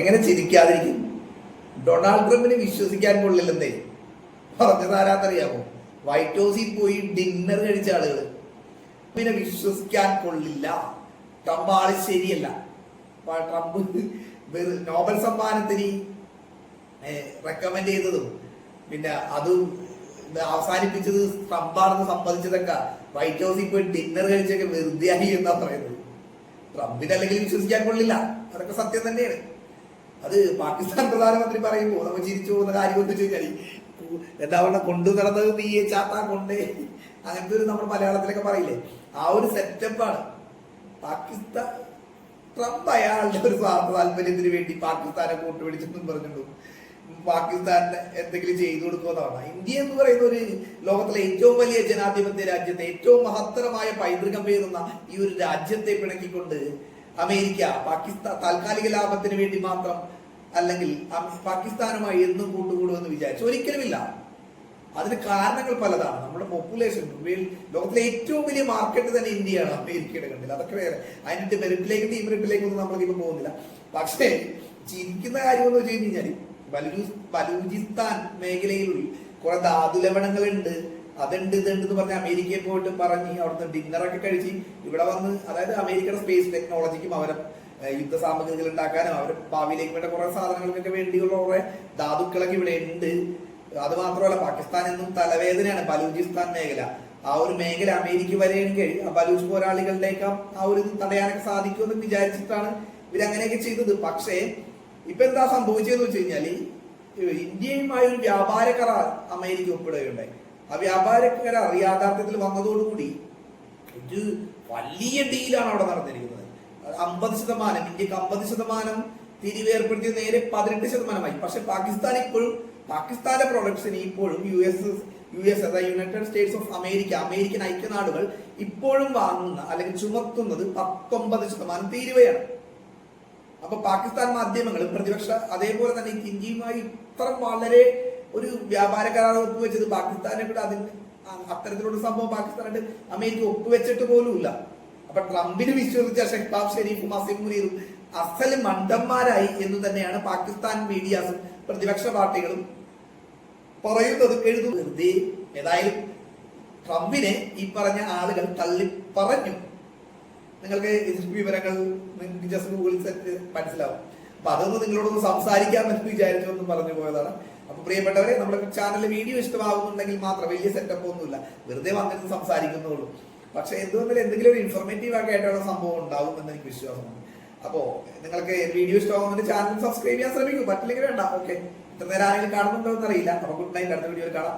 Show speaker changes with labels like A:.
A: എങ്ങനെ ചിരിക്കാതിരിക്കും ഡൊണാൾഡ് ട്രംപിനെ വിശ്വസിക്കാൻ കൊള്ളില്ലെന്നേ പറഞ്ഞത് ആരാന്നറിയാമോ വൈറ്റ് ഹൗസിൽ പോയി ഡിന്നർ കഴിച്ച ആളുകൾ പിന്നെ വിശ്വസിക്കാൻ കൊള്ളില്ല ട്രംപ് ആള് ശരിയല്ല ട്രംപ് നോബൽ സമ്മാനത്തിന് റെക്കമെൻഡ് ചെയ്തതും പിന്നെ അതും അവസാനിപ്പിച്ചത് ട്രംപാണെന്ന് സമ്മതിച്ചതൊക്കെ വൈറ്റ് ഹൗസിൽ പോയി ഡിന്നർ കഴിച്ചൊക്കെ വെറുതെ ആയി എന്നാ പറയുന്നത് ട്രംപിനെ അല്ലെങ്കിൽ വിശ്വസിക്കാൻ കൊള്ളില്ല അതൊക്കെ സത്യം തന്നെയാണ് അത് പാകിസ്ഥാൻ പ്രധാനമന്ത്രി പറയുമ്പോ നമ്മൾ ചിരിച്ചു പോകുന്ന കാര്യം എന്ന് വെച്ച് കഴിഞ്ഞാൽ എന്താ പറയുക കൊണ്ടു നടന്നത് നീ ചാത്താൻ കൊണ്ടേ അങ്ങനത്തെ ഒരു നമ്മുടെ മലയാളത്തിലൊക്കെ പറയില്ലേ ആ ഒരു സെറ്റപ്പാണ് പാകിസ്ഥാൻ ട്രംപ് അയാളുടെ ഒരു സ്വാർത്ഥ താല്പര്യത്തിന് വേണ്ടി പാകിസ്ഥാനെ കൂട്ടുപിടിച്ചെന്നും പറഞ്ഞിട്ടുള്ളൂ പാകിസ്ഥാനിന് എന്തെങ്കിലും ചെയ്തു കൊടുക്കുമെന്നാണ് ഇന്ത്യ എന്ന് പറയുന്ന ഒരു ലോകത്തിലെ ഏറ്റവും വലിയ ജനാധിപത്യ രാജ്യത്തെ ഏറ്റവും മഹത്തരമായ പൈതൃകം പേരുന്ന ഈ ഒരു രാജ്യത്തെ പിണക്കിക്കൊണ്ട് അമേരിക്ക പാകിസ്ഥാൻ താൽക്കാലിക ലാഭത്തിന് വേണ്ടി മാത്രം അല്ലെങ്കിൽ പാകിസ്ഥാനുമായി എന്നും കൂട്ടുകൂടുമെന്ന് വിചാരിച്ചു ഒരിക്കലുമില്ല അതിന് കാരണങ്ങൾ പലതാണ് നമ്മുടെ പോപ്പുലേഷൻ ലോകത്തിലെ ഏറ്റവും വലിയ മാർക്കറ്റ് തന്നെ ഇന്ത്യയാണ് അമേരിക്കയുടെ കണ്ടിൽ അതൊക്കെ വേറെ അതിൻ്റെ മെറിറ്റിലേക്കും ടീം ഒന്നും നമ്മളിപ്പോൾ പോകുന്നില്ല പക്ഷേ ചിരിക്കുന്ന കാര്യം എന്ന് വെച്ച് കഴിഞ്ഞാൽ ബലൂചിസ്ഥാൻ മേഖലയിൽ കുറെ ധാതുലവണങ്ങളുണ്ട് അതുണ്ട് ഇതുണ്ട് എന്ന് പറഞ്ഞ് അമേരിക്കയിൽ പോയിട്ട് പറഞ്ഞ് അവിടുത്തെ ഡിന്നറൊക്കെ കഴിച്ച് ഇവിടെ വന്ന് അതായത് അമേരിക്കയുടെ സ്പേസ് ടെക്നോളജിക്കും അവരെ യുദ്ധ സാമഗ്രികൾ ഉണ്ടാക്കാനും അവർ ഭാവിയിലേക്ക് വേണ്ട കുറെ സാധനങ്ങൾക്കൊക്കെ വേണ്ടിയുള്ള കുറെ ധാതുക്കളൊക്കെ ഇവിടെ ഉണ്ട് അത് മാത്രമല്ല പാകിസ്ഥാൻ എന്നും തലവേദനയാണ് ബലൂചിസ്ഥാൻ മേഖല ആ ഒരു മേഖല അമേരിക്ക വരെയെങ്കിൽ ബലൂച്ച് പോരാളികളുടെയൊക്കെ ആ ഒരു ഇത് തടയാനൊക്കെ സാധിക്കുമെന്ന് വിചാരിച്ചിട്ടാണ് ഇവരങ്ങനെയൊക്കെ ചെയ്തത് പക്ഷേ ഇപ്പൊ എന്താ സംഭവിച്ചതെന്ന് വെച്ച് കഴിഞ്ഞാൽ ഇന്ത്യയുമായി ഒരു വ്യാപാര കരാർ അമേരിക്ക ഒപ്പിടുകയുണ്ടായി ആ വ്യാപാരക്കാരെ അറിയാതാർത്ഥത്തിൽ വന്നതോടുകൂടി ഒരു വലിയ ഡീലാണ് അവിടെ നടന്നിരിക്കുന്നത് അമ്പത് ശതമാനം ഇന്ത്യക്ക് അമ്പത് ശതമാനം തിരിവ് ഏർപ്പെടുത്തിയ നേരെ പതിനെട്ട് ശതമാനമായി പക്ഷെ പാകിസ്ഥാൻ ഇപ്പോഴും പാകിസ്ഥാന്റെ പ്രൊഡക്ട്സിന് ഇപ്പോഴും യു എസ് യു എസ് അതായത് United States of America American ഐക്യനാടുകൾ ഇപ്പോഴും വാങ്ങുന്ന അല്ലെങ്കിൽ ചുമത്തുന്നത് പത്തൊമ്പത് ശതമാനം തീരുവയാണ് അപ്പൊ പാകിസ്ഥാൻ മാധ്യമങ്ങളും പ്രതിപക്ഷ അതേപോലെ തന്നെ ഇന്ത്യയുമായി ഇത്ര വളരെ ഒരു വ്യാപാര കരാർ ഒപ്പുവെച്ചത് പാകിസ്ഥാനെ കൂടെ അതിന് അത്തരത്തിലുള്ള സംഭവം പാകിസ്ഥാനായിട്ട് അമേരിക്ക ഒപ്പുവെച്ചിട്ട് പോലുമില്ല അപ്പൊ ട്രംപിന് വിശ്വസിച്ച ഷെഹ്ബാബ് ഷെരീഫും അസിം മുനീറും അസൽ മണ്ടന്മാരായി എന്ന് തന്നെയാണ് പാകിസ്ഥാൻ മീഡിയാസും പ്രതിപക്ഷ പാർട്ടികളും പറയുന്നത് എഴുതും വെറുതെ ഏതായാലും ട്രംപിനെ ഈ പറഞ്ഞ ആളുകൾ തള്ളി പറഞ്ഞു നിങ്ങൾക്ക് വിവരങ്ങൾ നിങ്ങൾക്ക് ജസ്റ്റ് ഗൂഗിളിൽ മനസ്സിലാവും അപ്പൊ അതൊന്ന് നിങ്ങളോടൊന്ന് വിചാരിച്ചു എന്ന് പറഞ്ഞു പോയതാണ് അപ്പൊ പ്രിയപ്പെട്ടവരെ നമ്മുടെ ചാനലിൽ വീഡിയോ ഇഷ്ടമാകുന്നുണ്ടെങ്കിൽ മാത്രം വലിയ സെറ്റപ്പ് ഒന്നുമില്ല വെറുതെ വന്നിരുന്ന് സംസാരിക്കുന്നുള്ളൂ പക്ഷെ എന്തുകൊണ്ടാലും എന്തെങ്കിലും ഒരു ഇൻഫർമേറ്റീവ് ഒക്കെ ആയിട്ടുള്ള സംഭവം ഉണ്ടാവും എന്ന് എനിക്ക് വിശ്വാസമുണ്ട് അപ്പോ നിങ്ങൾക്ക് വീഡിയോ ഇഷ്ടമാകുന്നതിന്റെ ചാനൽ സബ്സ്ക്രൈബ് ചെയ്യാൻ ശ്രമിക്കും പറ്റില്ലെങ്കിൽ വേണ്ട ഓക്കെ ഇത്ര നേരം ആരെങ്കിലും കാണുന്നുണ്ടോ എന്നറിയില്ല അപ്പൊ ഗുഡ് നൈറ്റ് അടുത്ത വീഡിയോയിൽ കാണാം